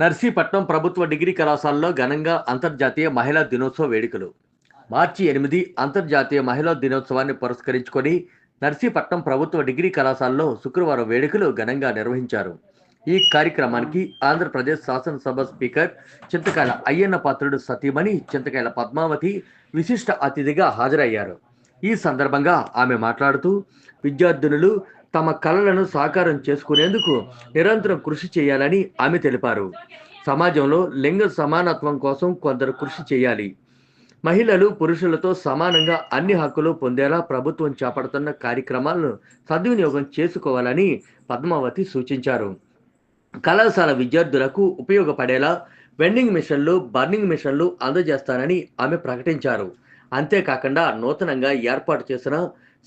నర్సీపట్నం ప్రభుత్వ డిగ్రీ కళాశాలలో ఘనంగా అంతర్జాతీయ మహిళా దినోత్సవ వేడుకలు. మార్చి ఎనిమిది అంతర్జాతీయ మహిళా దినోత్సవాన్ని పురస్కరించుకొని నర్సీపట్నం ప్రభుత్వ డిగ్రీ కళాశాలలో శుక్రవారం వేడుకలు ఘనంగా నిర్వహించారు. ఈ కార్యక్రమానికి ఆంధ్రప్రదేశ్ శాసనసభ స్పీకర్ చింతకాయల అయ్యన్న పాత్రుడు సతీమణి చింతకాయల పద్మావతి విశిష్ట అతిథిగా హాజరయ్యారు. ఈ సందర్భంగా ఆమె మాట్లాడుతూ విద్యార్థినులు తమ కళలను సాకారం చేసుకునేందుకు నిరంతరం కృషి చేయాలని ఆమె తెలిపారు. సమాజంలో లింగ సమానత్వం కోసం కొందరు కృషి చేయాలి. మహిళలు పురుషులతో సమానంగా అన్ని హక్కులు పొందేలా ప్రభుత్వం చేపడుతున్న కార్యక్రమాలను సద్వినియోగం చేసుకోవాలని పద్మావతి సూచించారు. కళాశాల విద్యార్థులకు ఉపయోగపడేలా వెండింగ్ మిషన్లు బర్నింగ్ మిషన్లు అందజేస్తానని ఆమె ప్రకటించారు. అంతేకాకుండా నూతనంగా ఏర్పాటు చేసిన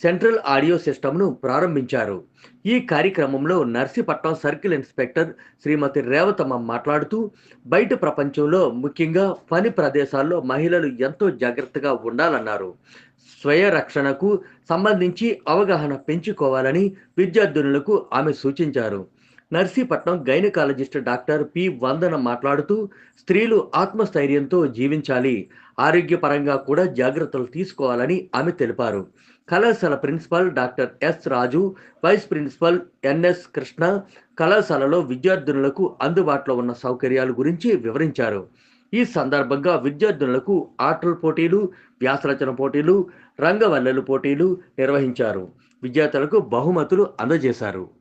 సెంట్రల్ ఆడియో సిస్టమ్ను ప్రారంభించారు. ఈ కార్యక్రమంలో నర్సీపట్నం సర్కిల్ ఇన్స్పెక్టర్ శ్రీమతి రేవతమ్మ మాట్లాడుతూ బయట ప్రపంచంలో ముఖ్యంగా పని ప్రదేశాల్లో మహిళలు ఎంతో జాగ్రత్తగా ఉండాలన్నారు. స్వయ రక్షణకు సంబంధించి అవగాహన పెంచుకోవాలని విద్యార్థినులకు ఆమె సూచించారు. Narsipatnam gynaecologist doctor P Vandana మాట్లాడుతూ స్త్రీలు ఆత్మస్థైర్యంతో జీవించాలి ఆరోగ్యపరంగా కూడా జాగ్రత్తలు తీసుకోవాలని ఆమె తెలిపారు. కళాశాల principal doctor S Raju vice principal NS Krishna కళాశాలలో విద్యార్థినులకు అందుబాటులో ఉన్న సౌకర్యాల గురించి వివరించారు. ఈ సందర్భంగా విద్యార్థినులకు ఆటల పోటీలు వ్యాసరచన పోటీలు రంగవల్లెలు పోటీలు నిర్వహించారు. విద్యార్థులకు బహుమతులు అందజేశారు.